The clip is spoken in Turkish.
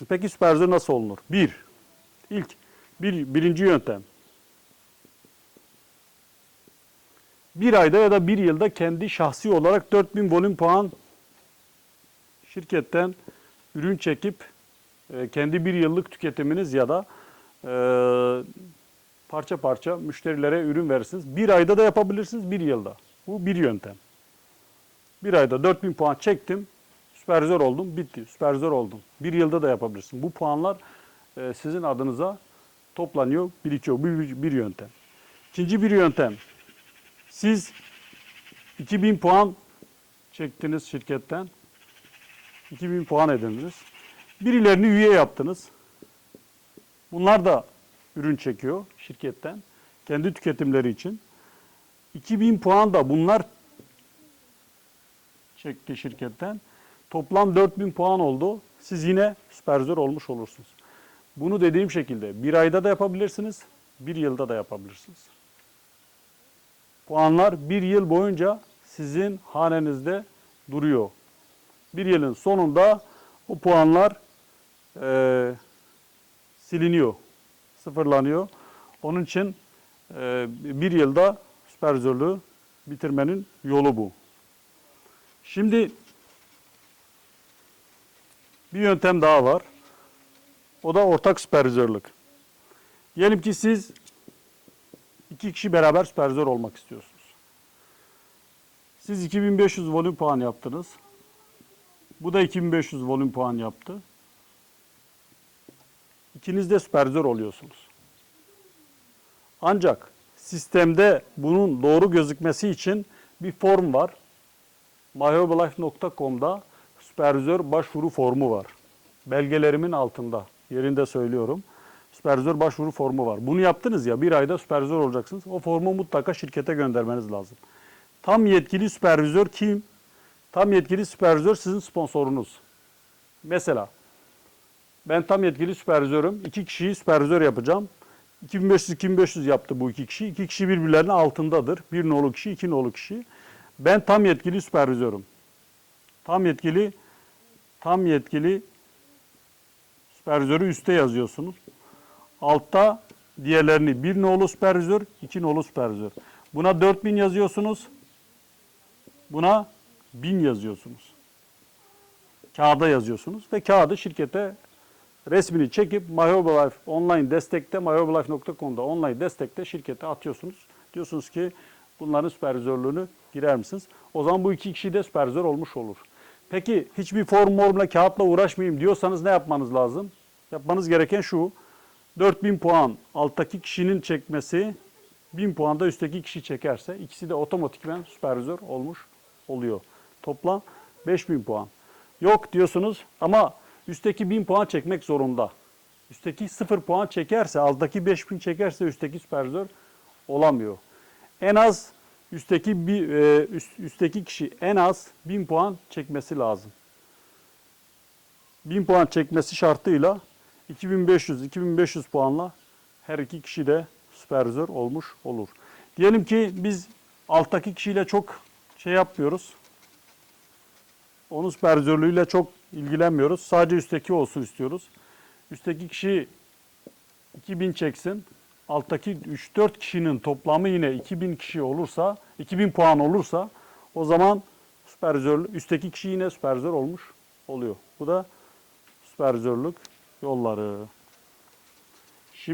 olacaksınız. Peki süpervizör nasıl olunur? Bir, ilk, bir, birinci yöntem. Bir ayda ya da bir yılda kendi şahsi olarak 4000 volüm puan şirketten ürün çekip e, kendi bir yıllık tüketiminiz ya da e, parça parça müşterilere ürün verirsiniz. Bir ayda da yapabilirsiniz, bir yılda. Bu bir yöntem. Bir ayda 4000 puan çektim, süperzör oldum, bitti. Süperzör oldum. Bir yılda da yapabilirsin. Bu puanlar e, sizin adınıza toplanıyor, birikiyor. Bu bir, bir yöntem. İkinci bir yöntem. Siz 2000 puan çektiniz şirketten. 2000 puan edindiniz. Birilerini üye yaptınız. Bunlar da ürün çekiyor şirketten. Kendi tüketimleri için. 2000 puan da bunlar çekti şirketten. Toplam 4000 puan oldu. Siz yine süperzör olmuş olursunuz. Bunu dediğim şekilde bir ayda da yapabilirsiniz, bir yılda da yapabilirsiniz. Puanlar bir yıl boyunca sizin hanenizde duruyor. Bir yılın sonunda o puanlar eee, siliniyor, sıfırlanıyor. Onun için eee, bir yılda süperzörlüğü bitirmenin yolu bu. Şimdi bir yöntem daha var. O da ortak süpervizörlük. Diyelim ki siz iki kişi beraber süpervizör olmak istiyorsunuz. Siz 2500 volüm puan yaptınız. Bu da 2500 volüm puan yaptı. İkiniz de süpervizör oluyorsunuz. Ancak sistemde bunun doğru gözükmesi için bir form var. myherbalife.com'da süpervizör başvuru formu var. Belgelerimin altında. Yerinde söylüyorum. Süpervizör başvuru formu var. Bunu yaptınız ya bir ayda süpervizör olacaksınız. O formu mutlaka şirkete göndermeniz lazım. Tam yetkili süpervizör kim? Tam yetkili süpervizör sizin sponsorunuz. Mesela ben tam yetkili süpervizörüm. İki kişiyi süpervizör yapacağım. 2500-2500 yaptı bu iki kişi. İki kişi birbirlerinin altındadır. Bir nolu kişi, iki nolu kişi. Ben tam yetkili süpervizörüm. Tam yetkili tam yetkili süpervizörü üste yazıyorsunuz. Altta diğerlerini bir nolu süpervizör, iki nolu süpervizör. Buna 4000 yazıyorsunuz. Buna 1000 yazıyorsunuz. Kağıda yazıyorsunuz ve kağıdı şirkete resmini çekip MyHerbalife online destekte myherbalife.com'da online destekte şirkete atıyorsunuz. Diyorsunuz ki bunların süpervizörlüğünü girer misiniz? O zaman bu iki kişi de süpervizör olmuş olur. Peki hiçbir form formla kağıtla uğraşmayayım diyorsanız ne yapmanız lazım? Yapmanız gereken şu. 4000 puan alttaki kişinin çekmesi 1000 puan da üstteki kişi çekerse ikisi de otomatikman süpervizör olmuş oluyor. Toplam 5000 puan. Yok diyorsunuz ama üstteki 1000 puan çekmek zorunda. Üstteki 0 puan çekerse, alttaki 5000 çekerse üstteki süpervizör olamıyor. En az üstteki bir e, üst- üstteki kişi en az 1000 puan çekmesi lazım. 1000 puan çekmesi şartıyla 2500 2500 puanla her iki kişi de süpervizör olmuş olur. Diyelim ki biz alttaki kişiyle çok şey yapmıyoruz. Onun süpervizörlüğüyle çok ilgilenmiyoruz. Sadece üstteki olsun istiyoruz. Üstteki kişi 2000 çeksin. Alttaki 3-4 kişinin toplamı yine 2000 kişi olursa, 2000 puan olursa o zaman süpervizör, üstteki kişi yine süpervizör olmuş oluyor. Bu da süpervizörlük yolları.